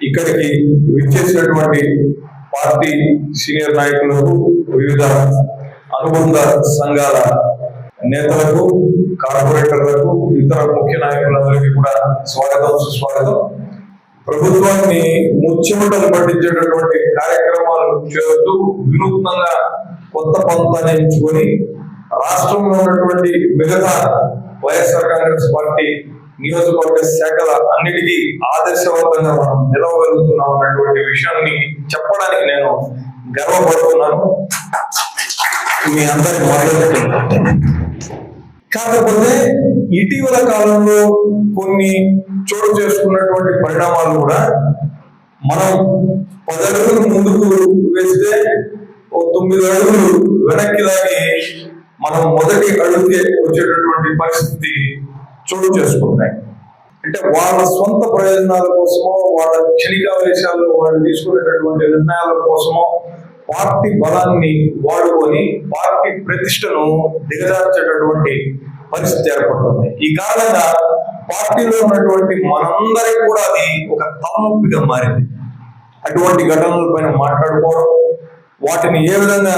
ఇక్కడికి విచ్చేసినటువంటి party senior నాయకులకు వివిధ అనుబంధ సంఘాల నేతలకు కార్పొరేటర్లకు ఇతర ముఖ్య నాయకులందరికీ కూడా స్వాగతం సుస్వాగతం. ప్రభుత్వాన్ని ముచ్చెమటలు పట్టించేటటువంటి కార్యక్రమాలు చేస్తూ వినూత్నంగా కొత్త పంతాన్ని ఎంచుకొని రాష్ట్రంలో ఉన్నటువంటి మిగతా వైఎస్ఆర్ కాంగ్రెస్ పార్టీ నియోజకవర్గ శాఖల అన్నిటికీ ఆదర్శవంతంగా మనం నిలవగలుగుతున్నాం అన్నటువంటి విషయాన్ని చెప్పడానికి నేను గర్వపడుతున్నాను. మీ అందరికి మొదలెడుతున్నాను కాకపోతే ఇటీవల కాలంలో కొన్ని చోటు చేసుకున్నటువంటి పరిణామాలు కూడా మనం పది అడుగులు ముందుకు వేస్తే ఓ తొమ్మిది అడుగులు వెనక్కి లాగి మనం మొదటి అడుగుకే వచ్చేటటువంటి పరిస్థితి చోటు చేసుకుంటాయి అంటే వాళ్ళ సొంత ప్రయోజనాల కోసమో వాళ్ళ క్షణికావేశాల్లో వాళ్ళు తీసుకునేటటువంటి నిర్ణయాల కోసమో పార్టీ బలాన్ని వాడుకొని పార్టీ ప్రతిష్టను దిగజార్చేటటువంటి పరిస్థితి ఏర్పడుతుంది. ఈ కారణంగా పార్టీలో ఉన్నటువంటి మనందరికి కూడా అది ఒక తలనొప్పిగా మారింది. అటువంటి ఘటనల పైన మాట్లాడుకోవడం వాటిని ఏ విధంగా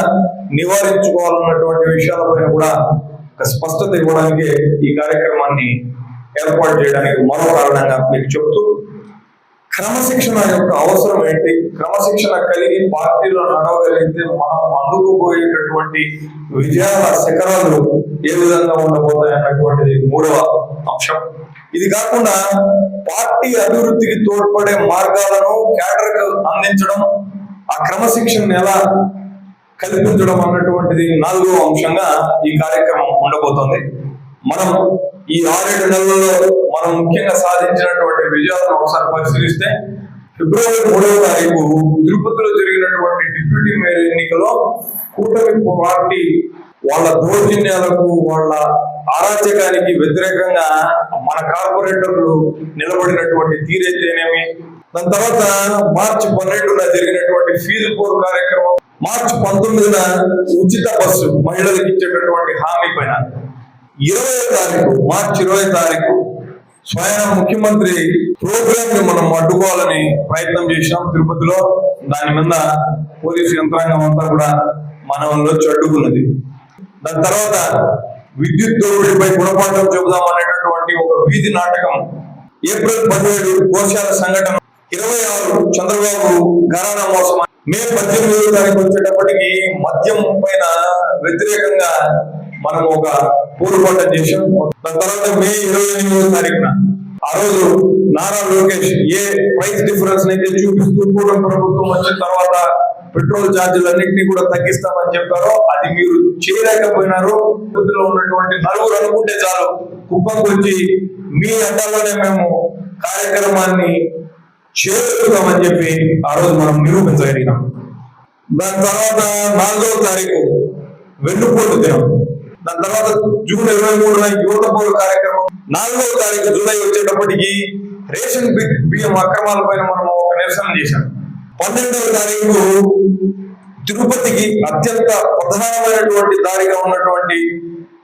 నివారించుకోవాలన్నటువంటి విషయాలపైన కూడా స్పష్టత ఇవ్వడానికి ఈ కార్యక్రమాన్ని ఏర్పాటు చేయడానికి మరో కారణంగా మీకు చెప్తూ క్రమశిక్షణ యొక్క అవసరం ఏంటి? క్రమశిక్షణ కలిగి పార్టీలో నడవగలిగితే మనం అందుకుపోయేటటువంటి విజయాల శిఖరాలు ఏ విధంగా ఉండబోతాయి అన్నటువంటిది మూడవ అంశం. ఇది కాకుండా పార్టీ అభివృద్ధికి తోడ్పడే మార్గాలను క్యాడర్కు అందించడం ఆ క్రమశిక్షణ ఎలా కల్పించడం అన్నటువంటిది నాలుగో అంశంగా ఈ కార్యక్రమం ఉండబోతోంది. మనం ఈ ఆరేడు నెలల్లో మనం ముఖ్యంగా సాధించినటువంటి విజయాలను ఒకసారి పరిశీలిస్తే ఫిబ్రవరి మూడవ తారీఖు తిరుపతిలో జరిగినటువంటి డిప్యూటీ మేయర్ ఎన్నికలో కూటమి పార్టీ వాళ్ళ దౌర్జన్యాలకు వాళ్ళ అరాచకానికి వ్యతిరేకంగా మన కార్పొరేటర్లు నిలబడినటువంటి తీరైతేనేమి? దాని తర్వాత మార్చి పన్నెండున జరిగినటువంటి ఫీజు కోర్ కార్యక్రమం మార్చి పంతొమ్మిదిన ఉచిత బస్సు మహిళలకు ఇచ్చేటటువంటి హామీ పైన. ఇరవై తారీఖు మార్చి ఇరవై తారీఖు స్వయం ముఖ్యమంత్రి ప్రోగ్రామ్ని మనం అడ్డుకోవాలని ప్రయత్నం చేసినాం తిరుపతిలో. దాని మీద పోలీసు యంత్రాంగం అంతా కూడా మనం చడ్డుకున్నది. దాని తర్వాత విద్యుత్ దోపిడీపై గుణపాఠం చెబుదాం అనేటటువంటి ఒక వీధి నాటకం ఏప్రిల్ పదిహేడు కోశాల సంఘటన. ఇరవై ఆరు చంద్రబాబు ఘరానా మోసం మే పద్దెనిమిదో తారీఖు వచ్చేటప్పటికి మద్యం పైన వ్యతిరేకంగా మనం ఒక పోరుపాట చేసాం దాని తర్వాత మే ఇరవై ఎనిమిదో తారీఖున ఆ రోజు నారా లోకేష్ ఏ ప్రైస్ డిఫరెన్స్ అయితే చూపిస్తూ కూటమి ప్రభుత్వం వచ్చిన తర్వాత పెట్రోల్ ఛార్జీలన్నింటినీ కూడా తగ్గిస్తామని చెప్పారో అది మీరు చేయలేకపోయినారు. తిరుపతిలో ఉన్నటువంటి నలుగురు అనుకుంటే చాలు కుప్పకు వచ్చి మీ అడ్డాలోనే మేము కార్యక్రమాన్ని చేరుతామని చెప్పి ఆ రోజు మనం నిరూపించగలిగినాం దాని తర్వాత నాలుగవ తారీఖు వెన్నుపోటు దినం. దాని తర్వాత జూన్ ఇరవై మూడున యువత పౌరు కార్యక్రమం. నాలుగవ తారీఖు జూలై వచ్చేటప్పటికి రేషన్ బియ్యం అక్రమాల పైన మనం ఒక నిరసన చేశాం. పన్నెండవ తారీఖు తిరుపతికి అత్యంత ప్రధానమైనటువంటి దారిగా ఉన్నటువంటి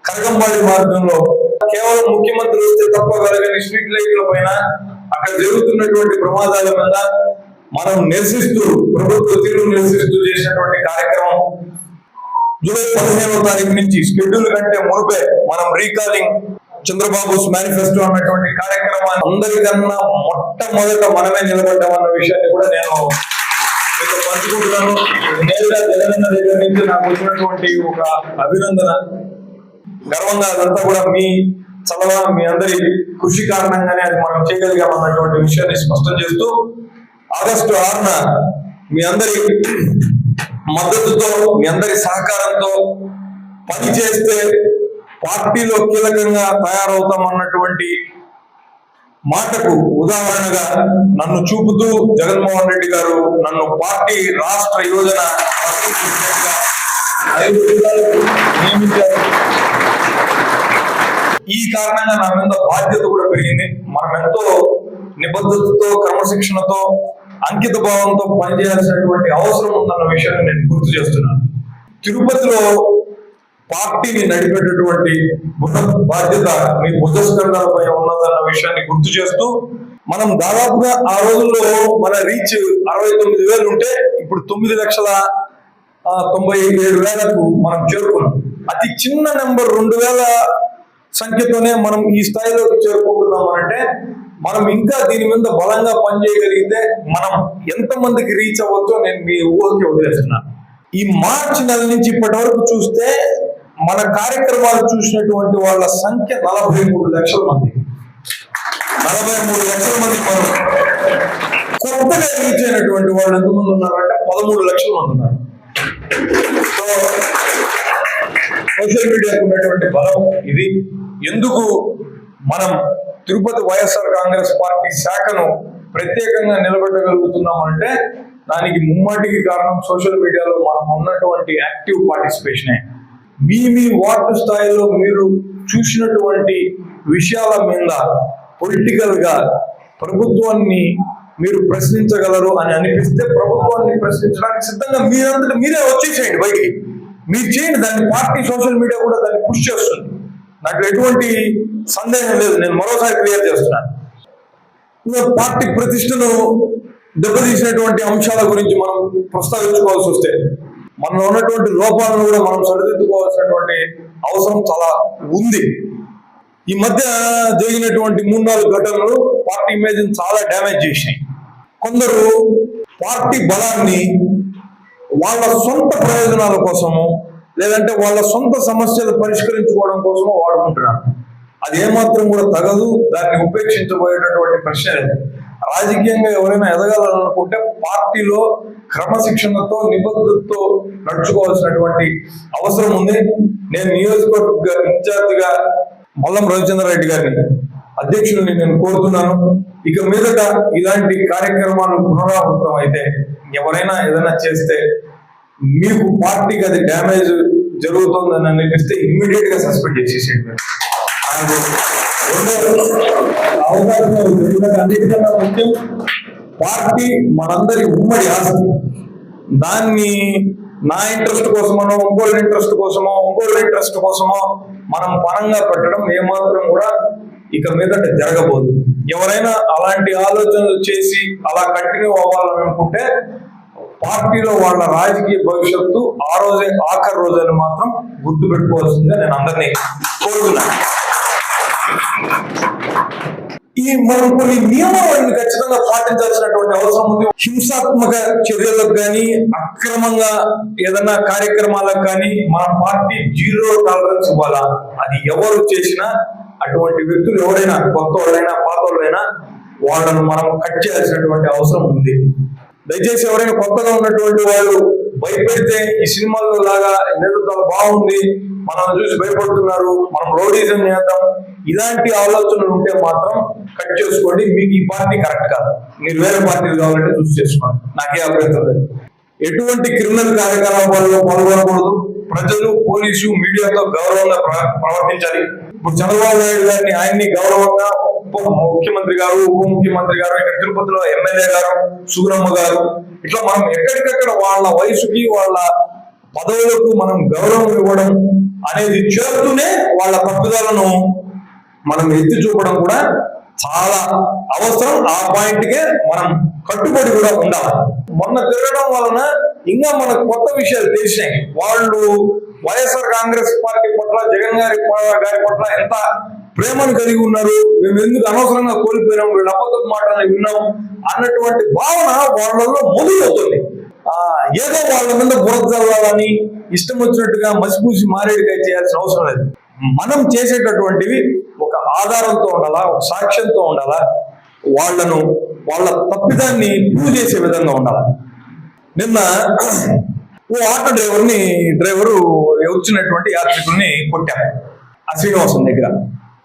కరగంబాడి మార్గంలో కేవలం ముఖ్యమంత్రి వస్తే తప్ప వెలగని స్ట్రీట్ లైట్ల పైన అక్కడ జరుగుతున్నటువంటి ప్రమాదాల మీద మనం నిరసిస్తూ ప్రభుత్వ తీరు నిరసిస్తూ చేసినటువంటి కార్యక్రమం జూలై పదిహేనవ తారీఖు నుంచి షెడ్యూల్ కంటే మునిపే మనం రీకాలింగ్ చంద్రబాబు మేనిఫెస్టో అన్నటువంటి కార్యక్రమాన్ని అందరికన్నా మొట్టమొదట మనమే నిలబడ్డామన్న విషయాన్ని కూడా నేను మీతో పంచుకుంటున్నాను. నేరుగా జగనన్న దగ్గర నుంచి నాకు వచ్చినటువంటి ఒక అభినందన. గర్వంగా అదంతా కూడా మీ చల్లగా మీ అందరి కృషి కారణంగానే అది మనం చేయగలిగాం అన్నటువంటి విషయాన్ని స్పష్టం చేస్తూ ఆగస్టు ఆరున మీ అందరి మద్దతుతో మీ అందరి సహకారంతో పని చేస్తే పార్టీలో కీలకంగా తయారవుతాం అన్నటువంటి మాటకు ఉదాహరణగా నన్ను చూపుతూ జగన్మోహన్ రెడ్డి గారు నన్ను పార్టీ రాష్ట్ర యోజన నియమించారు. ఈ కారణంగా నా మీద బాధ్యత కూడా పెరిగింది. మనం ఎంతో నిబద్ధతతో క్రమశిక్షణతో అంకిత భావంతో పనిచేయాల్సినటువంటి అవసరం ఉందన్న విషయాన్ని నేను గుర్తు చేస్తున్నాను. తిరుపతిలో పార్టీని నడిపేటటువంటి బాధ్యత మీ భుజస్కంధాలపై ఉన్నదన్న విషయాన్ని గుర్తు చేస్తూ మనం దాదాపుగా ఆ రోజుల్లో మన రీచ్ అరవై తొమ్మిది వేలు ఉంటే ఇప్పుడు తొమ్మిది లక్షల తొంభై ఏడు వేలకు మనం చేరుకున్నాం. అతి చిన్న నెంబర్ రెండు వేల సంఖ్యతోనే మనం ఈ స్థాయిలోకి చేరుకుంటున్నాం అంటే మనం ఇంకా దీని మీద బలంగా పనిచేయగలిగితే మనం ఎంతమందికి రీచ్ అవ్వచ్చో నేను మీ ఊహకి వదిలేస్తున్నాను ఈ మార్చి నెల నుంచి ఇప్పటి వరకు చూస్తే మన కార్యక్రమాలు చూసినటువంటి వాళ్ళ సంఖ్య నలభై మూడు లక్షల మంది. నలభై మూడు లక్షల మంది మనం కొత్తగా రీచ్ అయినటువంటి వాళ్ళు ఎంతమంది ఉన్నారంటే పదమూడు లక్షల మంది ఉన్నారు. సో సోషల్ మీడియాకు ఉన్నటువంటి బలం ఇది. ఎందుకు మనం తిరుపతి వైఎస్ఆర్ కాంగ్రెస్ పార్టీ శాఖను ప్రత్యేకంగా నిలబెట్టగలుగుతున్నాం అంటే దానికి ముమ్మాటికి కారణం సోషల్ మీడియాలో మనం ఉన్నటువంటి యాక్టివ్ పార్టిసిపేషనే. మీ మీ వార్డు స్థాయిలో మీరు చూసినటువంటి విషయాల మీద పొలిటికల్గా ప్రభుత్వాన్ని మీరు ప్రశ్నించగలరు అని అనిపిస్తే ప్రభుత్వాన్ని ప్రశ్నించడానికి సిద్ధంగా మీరంతటి మీరే వచ్చేసేయండి బయటికి. మీరు చేయండి దాన్ని పార్టీ సోషల్ మీడియా కూడా దాన్ని పుష్ చేస్తుంది. నాకు ఎటువంటి సందేహం లేదు. నేను మరోసారి క్లియర్ చేస్తున్నాను. పార్టీ ప్రతిష్టను దెబ్బతీసినటువంటి అంశాల గురించి మనం ప్రస్తావించుకోవాల్సి వస్తే మనలో ఉన్నటువంటి లోపాలను కూడా మనం సరిదిద్దుకోవాల్సినటువంటి అవసరం చాలా ఉంది. ఈ మధ్య జరిగినటువంటి మూడు నాలుగు ఘటనలు పార్టీ ఇమేజ్ చాలా డ్యామేజ్ చేసినాయి. కొందరు పార్టీ బలాన్ని వాళ్ళ సొంత ప్రయోజనాల కోసము లేదంటే వాళ్ళ సొంత సమస్యలు పరిష్కరించుకోవడం కోసం వాడుకుంటున్నారు. అది ఏమాత్రం కూడా తగదు దాన్ని ఉపేక్షించబోయేటటువంటి ప్రశ్న లేదు. రాజకీయంగా ఎవరైనా ఎదగాలనుకుంటే పార్టీలో క్రమశిక్షణతో నిబద్ధతతో నడుచుకోవాల్సినటువంటి అవసరం ఉంది. నేను నియోజకవర్గ ఇన్ఛార్జిగా మల్లం రవిచంద్రారెడ్డి గారిని అధ్యక్షుడిని నేను కోరుతున్నాను. ఇక మీదట ఇలాంటి కార్యక్రమాలు పునరావృతం అయితే ఎవరైనా ఏదైనా చేస్తే మీకు పార్టీకి అది డ్యామేజ్ జరుగుతుందని అనిపిస్తే ఇమ్మీడియట్గా సస్పెండ్ చేసేసేయండి. అవకాశం అన్నిటికన్నా ముఖ్యం పార్టీ మనందరి ఉమ్మడి ఆస్తి దాన్ని నా ఇంట్రెస్ట్ కోసమనో ఇంకోళ్ళ ఇంట్రెస్ట్ కోసమో ఇంకోళ్ళ ఇంట్రెస్ట్ కోసమో మనం పరంగా పెట్టడం ఏమాత్రం కూడా ఇక మీదట జరగబోదు. ఎవరైనా అలాంటి ఆలోచనలు చేసి అలా కంటిన్యూ అవ్వాలనుకుంటే పార్టీలో వాళ్ళ రాజకీయ భవిష్యత్తు ఆ రోజే ఆఖరి రోజని మాత్రం గుర్తు పెట్టుకోవాల్సిందిగా నేను అందరినీ కోరుతున్నాను ఈ మనం కొన్ని నియమాలను ఖచ్చితంగా పాటించాల్సినటువంటి అవసరం ఉంది. హింసాత్మక చర్యలకు కానీ అక్రమంగా ఏదైనా కార్యక్రమాలకు కానీ మన పార్టీ జీరో టాలరెన్స్ ఇవ్వాలా? అది ఎవరు చేసినా అటువంటి వ్యక్తులు ఎవరైనా కొత్త వాళ్ళైనా పాత వాళ్ళైనా వాళ్ళను మనం కట్ చేయాల్సినటువంటి అవసరం ఉంది. దయచేసి ఎవరైనా కొత్తగా ఉన్నటువంటి వాళ్ళు భయపెడితే ఈ సినిమాల్లో లాగా ఏదో బాగుంది మనం చూసి భయపడుతున్నారు మనం రౌడీజం చేద్దాం. ఇలాంటి ఆలోచనలు ఉంటే మాత్రం కట్ చేసుకోండి. మీకు ఈ పార్టీ కరెక్ట్ కాదు. మీరు వేరే పార్టీలు కావాలంటే చూసి చేసుకోండి. నాకే అభ్యంతరం లేదు. ఎటువంటి క్రిమినల్ కార్యకలాపాల్లో పాల్గొనకూడదు. ప్రజలు పోలీసు మీడియాతో గౌరవంగా ప్రవర్తించాలి. ఇప్పుడు చంద్రబాబు నాయుడు గారిని ఆయన్ని గౌరవంగా ముఖ్యమంత్రి గారు ఉప ముఖ్యమంత్రి గారు ఇక్కడ తిరుపతిలో ఎమ్మెల్యే గారు సుగురమ్మ గారు. ఇట్లా మనం ఎక్కడికక్కడ వాళ్ళ వయసుకి వాళ్ళ పదవులకు మనం గౌరవం ఇవ్వడం అనేది చేస్తూనే వాళ్ళ తప్పుదలను మనం ఎత్తి చూపడం కూడా చాలా అవసరం. ఆ పాయింట్కే మనం కట్టుబడి కూడా ఉండాలి. మొన్న తిరగడం వలన ఇంకా మనకు కొత్త విషయాలు తెలిసినాయి. వాళ్ళు వైఎస్ఆర్ కాంగ్రెస్ పార్టీ పట్ల జగన్ గారి గారి పట్ల ఎంత ప్రేమను కలిగి ఉన్నారు. మేము ఎందుకు అనవసరంగా కోల్పోయినాం వీళ్ళు అబద్ధపు మాటలు విన్నాం అన్నటువంటి భావన వాళ్ళలో మొదలవుతుంది. ఆ ఏదో వాళ్ళ మీద బురద ఇష్టం వచ్చినట్టుగా మసిపూసి మారేడుగా చేయాల్సిన అవసరం లేదు. మనం చేసేటటువంటివి ఒక ఆధారంతో ఉండాలా ఒక సాక్ష్యంతో ఉండాలా? వాళ్ళను వాళ్ళ తప్పిదాన్ని ప్రూవ్ చేసే విధంగా ఉండాలి? నిన్న ఓ ఆటో డ్రైవర్ని డ్రైవరు వచ్చినటువంటి యాత్రికుల్ని కొట్టారు ఆ శ్రీనివాసం దగ్గర.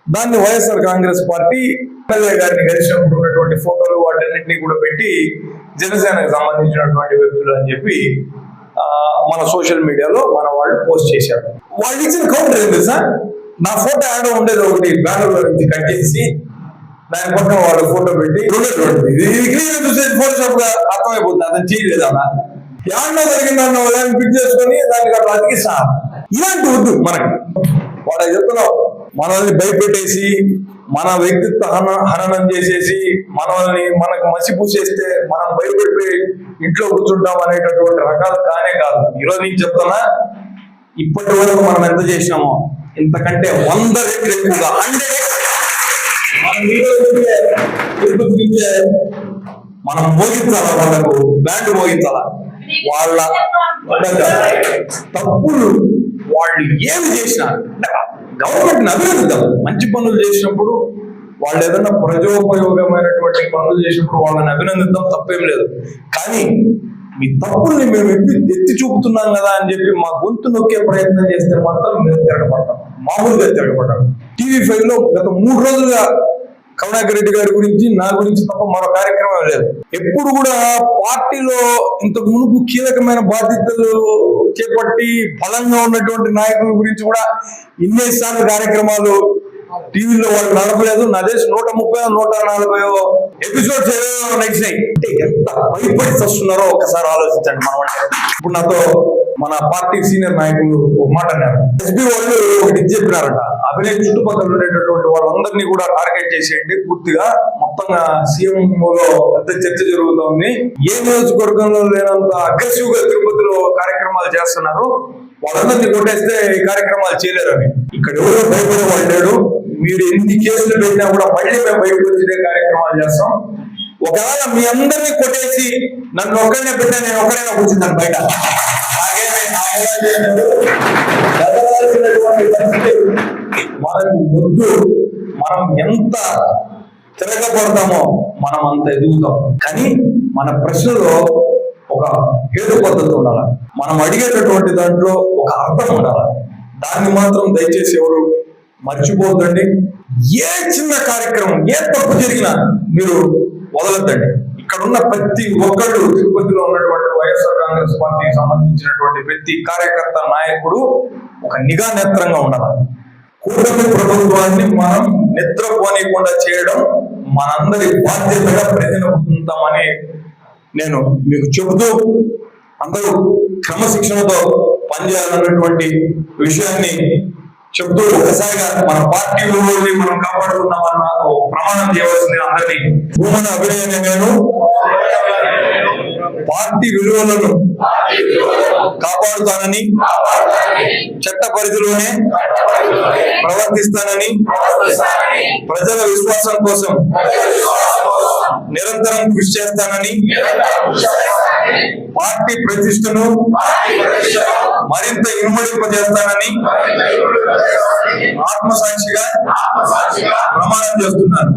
దాన్ని వైఎస్ఆర్ కాంగ్రెస్ పార్టీ ఎమ్మెల్యే గారిని కలిసినప్పుడు ఉన్నటువంటి ఫోటోలు వాటన్నింటినీ కూడా పెట్టి జనసేనకు సంబంధించినటువంటి వ్యక్తులు అని చెప్పి మన సోషల్ మీడియాలో మన వాళ్ళు పోస్ట్ చేశారు. వాళ్ళు ఇచ్చిన కౌంటర్ ఏంటి సార్ నా ఫోటో యాడ్ ఉండేది ఒకటి బెంగళూరు నుంచి కట్ చేసి దాని పక్కన వాళ్ళు ఫోటో పెట్టి ఉండేటువంటిది ఇది క్లియర్ చూసే ఫోటో షాప్గా అర్థమైపోతుంది. అతను చేయలేదు అలా యాడ్లో జరిగిందన్న వాళ్ళని పిక్ చేసుకొని దానికి అట్లా సార్ ఇలాంటి వద్దు మనకి. వాడు చెప్తున్నావు మనల్ని భయపెట్టేసి మన వ్యక్తిత్వ హన- హననం చేసేసి మనల్ని మనకు మసిపూసేస్తే మనం భయపడిపోయి ఇంట్లో కూర్చుంటాం అనేటటువంటి రకాలు కానే కాదు. ఈరోజు నీకు చెప్తున్నా ఇప్పటి వరకు మనం ఎంత చేసినామో ఇంతకంటే వంద రెట్లు ఎక్కువగా హండ్రెడ్ తిరిగే, మనం మోగించాలా వాళ్ళకు బ్యాండ్ మోగించాలా వాళ్ళ తప్పులు వాళ్ళు ఏమి చేసినా గవర్నమెంట్ అభినందిద్దాం మంచి పనులు చేసినప్పుడు వాళ్ళు ఏదైనా ప్రజోపయోగమైనటువంటి పనులు చేసినప్పుడు వాళ్ళని అభినందిద్దాం తప్పేం లేదు. కానీ మీ తప్పుల్ని మేము ఎత్తి ఎత్తి చూపుతున్నాం కదా అని చెప్పి మా గొంతు నొక్కే ప్రయత్నం చేస్తే మాత్రం మేము తిరగబడతాం. మామూలుగా తిరగబడ్డాం టీవీ ఫైవ్లో గత మూడు రోజులుగా కరుణాకర్ రెడ్డి గారి గురించి నా గురించి తప్ప మరో కార్యక్రమం లేదు. ఎప్పుడు కూడా పార్టీలో ఇంతకు మునుపు కీలకమైన బాధ్యతలు చేపట్టి బలంగా ఉన్నటువంటి నాయకుల గురించి కూడా ఇన్నేసార్లు కార్యక్రమాలు టీవీలో వాళ్ళు నడపలేదు. నా దేశం నూట ముప్పై నూట నలభై ఎపిసోడ్స్ ఏవేవో నడిచినాయి. అంటే ఎంత భయపడి వస్తున్నారో ఒకసారి ఆలోచించండి మనం ఇప్పుడు నాతో మన పార్టీ సీనియర్ నాయకులు మాట అన్నారు. ఎస్పీ వాళ్ళు ఒకటి చెప్పినారట. అభినయ్ చుట్టుపక్కల ఉండేటటువంటి వాళ్ళందరినీ కూడా టార్గెట్ చేసేయండి. పూర్తిగా మొత్తంగా సీఎం లో పెద్ద చర్చ జరుగుతోంది. ఏ నియోజకవర్గంలో లేనంత అగ్రెసివ్గా తిరుపతిలో కార్యక్రమాలు చేస్తున్నారు? వాళ్ళందరినీ కొట్టేస్తే ఈ కార్యక్రమాలు చేయలేరని. ఇక్కడ ఎవరో భయపడే వాళ్ళు లేడు మీరు ఎన్ని కేసులు పెట్టినా కూడా మళ్ళీ మేము బయటకు వచ్చిన కార్యక్రమాలు చేస్తాం. ఒకవేళ మీ అందరినీ కొట్టేసి నన్ను ఒక్కడనే పెట్టా నేను ఒక్కడైనా కూర్చున్నాను బయట. మనకు ముందు మనం ఎంత తిరగబడతామో మనం అంత ఎదుగుతాం. కానీ మన ప్రశ్నలో ఒక హేతు పద్ధతి ఉండాలి. మనం అడిగేటటువంటి దాంట్లో ఒక అర్థం ఉండాలి. దాన్ని మాత్రం దయచేసి ఎవరు మర్చిపోద్దండి. ఏ చిన్న కార్యక్రమం ఏ తప్పు జరిగినా మీరు వదలద్దండి. ఇక్కడ ఉన్న ప్రతి ఒక్కళ్ళు తిరుపతిలో ఉన్నటువంటి వైఎస్ఆర్ కాంగ్రెస్ పార్టీకి సంబంధించినటువంటి ప్రతి కార్యకర్త నాయకుడు ఒక నిఘా నేత్రంగా ఉండాలి. కూటమి ప్రభుత్వాన్ని మనం నిద్రపోనీయకుండా చేయడం మనందరి బాధ్యతగా ప్రతినిధిస్తామని నేను మీకు చెబుతూ అందరూ క్రమశిక్షణతో పనిచేయాలన్నటువంటి విషయాన్ని చెప్తూ ఒకసారిగా మన పార్టీ విలువల్ని మనం కాపాడుకుందామన్న ప్రమాణం చేయవలసింది అందరినీ భూమన అభినయన నేను పార్టీ విలువలను కాపాడుతానని చట్ట పరిధిలోనే ప్రవర్తిస్తానని ప్రజల విశ్వాసం కోసం నిరంతరం కృషి చేస్తానని పార్టీ ప్రతిష్టను మరింత ఇనుమడింపజేస్తానని ఆత్మసాక్షిగా ప్రమాణం చేస్తున్నాను.